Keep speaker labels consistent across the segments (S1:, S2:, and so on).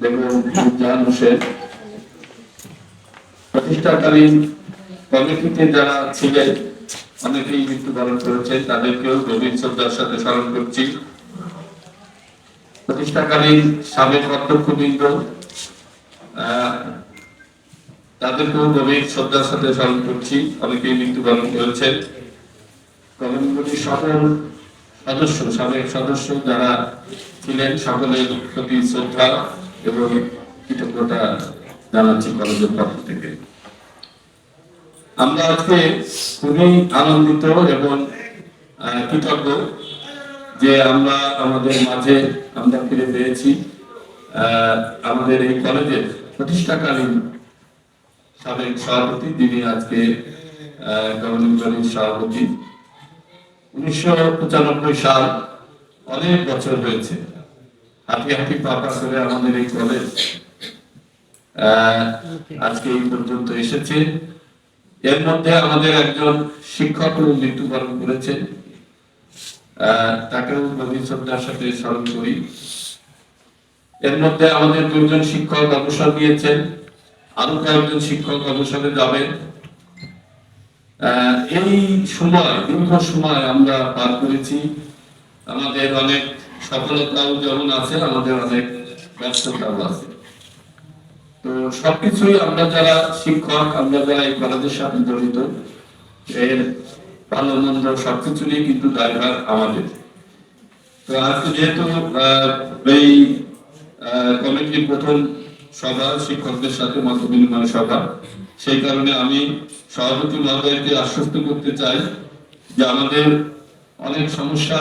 S1: বেগম জাহান হোসেন প্রতিষ্ঠাকালীন কমিটিতে যারা ছিলেন, অনেকেই মৃত্যুবরণ করেছেন তাদেরকেও গভীর শ্রদ্ধার সাথে স্মরণ করছি। প্রতিষ্ঠাকালীন সাবেক অধ্যক্ষবৃন্দ তাদেরকেও গভীর শ্রদ্ধার সাথে স্মরণ করছি, অনেকেই মৃত্যুবরণ করেছেন। কমিটির সকল সদস্য, সাবেক সদস্য যারা ছিলেন, সকলের প্রতি শ্রদ্ধা। এবং কৃতজ্ঞতা জানাচ্ছি কলেজের পক্ষ থেকে। আমরা আজকে খুবই আনন্দিত এবং কৃতজ্ঞ যে আমরা আমাদের মাঝে আমরা ফিরে পেয়েছি। আমাদের এই কলেজের প্রতিষ্ঠাকালীন সাবেক সভাপতি, যিনি আজকে গভর্নিং সভাপতি। উনিশশো পঁচানব্বই সাল অনেক বছর হয়েছে। হাঁটি হাঁটি পাকা করে আমাদের এই কলেজ আজকে এই পর্যন্ত এসেছে। এর মধ্যে আমাদের একজন শিক্ষক মৃত্যুবরণ করেছেন। আহ, তাকেও গভীর শ্রদ্ধার সাথে স্মরণ করি। এর মধ্যে আমাদের দুজন শিক্ষক অবসর নিয়েছেন। আরও কয়েকজন শিক্ষক অবসরে যাবেন। এই সময় দীর্ঘ সময় আমরা পার করেছি। আমাদের অনেক সফলতাও যেমন আছে, আমাদের অনেক আছে। তো সবকিছুই আমরা যারা শিক্ষক, আমরা যারা এই কলেজের সাথে জড়িত, এর ভালো মন্দ সবকিছুরই কিন্তু দায়ভার আমাদের। তো আজকে যেহেতু এই কমিটির প্রথম সভা, শিক্ষকদের সাথে মত বিনিময় সভা, সেই কারণে আমি সভাপতি মহোদয়কে আশ্বস্ত করতে চাই যে আমাদের অনেক সমস্যা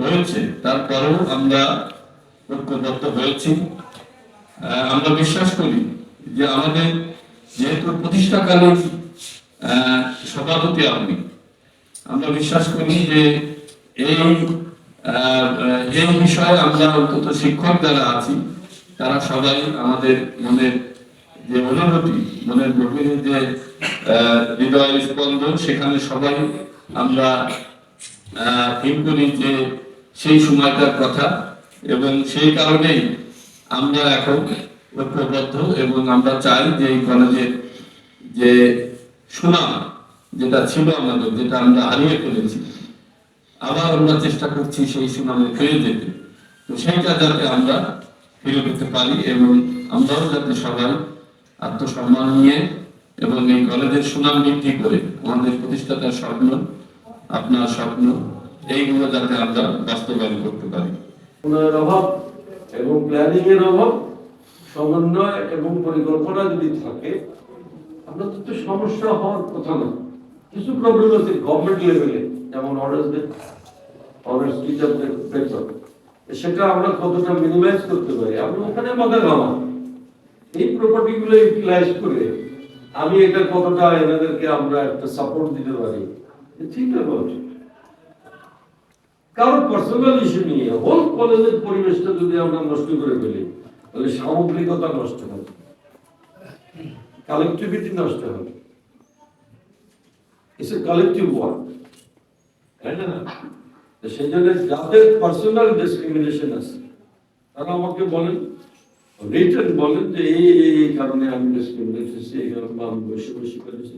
S1: রয়েছে। তারপরেও আমরা ঐক্যবদ্ধ হয়েছি। আমরা বিশ্বাস করি যে আমাদের যেহেতু প্রতিষ্ঠাকালীন আহ, সভাপতি আপনি আমরা বিশ্বাস করি যে এই আহ, এই বিষয়ে আমরা অন্তত শিক্ষক যারা আছি তারা সবাই আমাদের মনের যে অনুভূতি মনের গভীরে যে আহ, হৃদয় স্পন্দন সেখানে সবাই আমরা ফিল করি যে সেই সময়টার কথা এবং সেই কারণেই আমরা এখন ঐক্যবদ্ধ এবং আমরা চাই যে এই কলেজের যে সুনাম যেটা ছিল আমাদের, যেটা আমরা হারিয়ে ফেলেছি, আবার আমরা চেষ্টা করছি সেই সুনামে ফিরে যেতে। তো সেইটা যাতে আমরা ফিরে পেতে পারি এবং আমরাও যাতে সবাই আত্মসম্মান নিয়ে এবং এই কলেজের সুনাম বৃদ্ধি করে, আমাদের প্রতিষ্ঠাতার স্বপ্ন, আপনার স্বপ্ন এইগুলো যাতে আমরা বাস্তবায়ন করতে পারি।
S2: অভাব এবং প্ল্যানিং এর অভাব, সমন্বয় এবং পরিকল্পনা যদি থাকে, আপনার তো সমস্যা হওয়ার কথা না। কিছু প্রবলেম আছে গভর্নমেন্ট লেভেলে যেমন অনার্স অনার্স টিচারদের বেতন সেটা আমরা কতটা মিনিমাইজ করতে পারি? আমরা ওখানে মাথা ঘামা এই প্রপার্টি গুলো ইউটিলাইজ করে আমি এটা কতটা এনাদেরকে আমরা একটা সাপোর্ট দিতে পারি? ঠিক অ্যাবাউট কারণ পার্সোনাল ইস্যু নিয়ে হোল কলেজের পরিবেশটা যদি আমরা নষ্ট করে ফেলি, তাহলে সামগ্রিকতা নষ্ট হবে। কালেকটিভিটি নষ্ট হবে। ইটস এ ওয়ার্ক না? সেই জন্য যাদের পার্সোনাল ডিসক্রিমিনেশন আছে, তারা আমাকে বলেন রিটার্ন বলেন যে, এই এই কারণে আমি ডিসক্রিমিনেট এই কারণে আমি বসে বসে করেছি,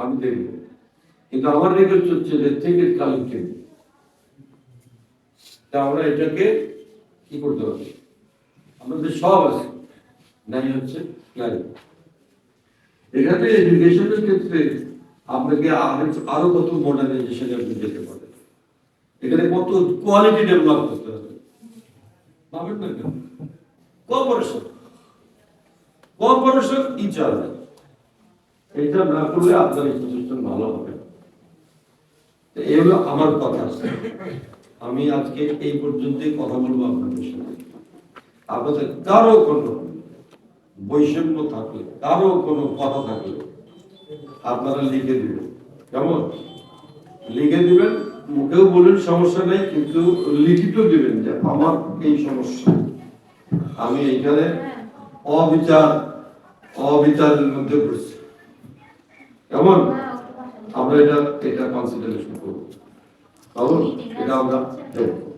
S2: আমি দেখব। কিন্তু আমার রিকোয়েস্ট হচ্ছে যে থেকে কালেকটিভ তা আমরা এটাকে কি করতে হবে? আমাদের সব আছে। নাই হচ্ছে প্ল্যানিং এখানে এডুকেশনের ক্ষেত্রে আপনাকে আরো- কত মডার্নাইজেশন আপনি যেতে পারেন এখানে কত কোয়ালিটি ডেভেলপ করতে হবে। পাবেন না কেন? কোঅপারেশন কোঅপারেশন ইচ এটা না করলে আপনার এই ভালো হবে হলো আমার কথা আমি আজকে এই পর্যন্তই কথা বলব আপনাদের সাথে। আপনাদের কারও কোনো বৈষম্য থাকলে কারও কোনো কথা থাকলে আপনারা লিখে দিবেন। কেমন? লিখে দিবেন মুখেও বলেন সমস্যা নেই কিন্তু লিখিত দিবেন যে আমার এই সমস্যা। আমি এখানে অবিচার অবিচারের মধ্যে পড়ছি। কেমন? আমরা এটা এটা কনসিডারেশন করব। কেমন এটা আমরা দেখব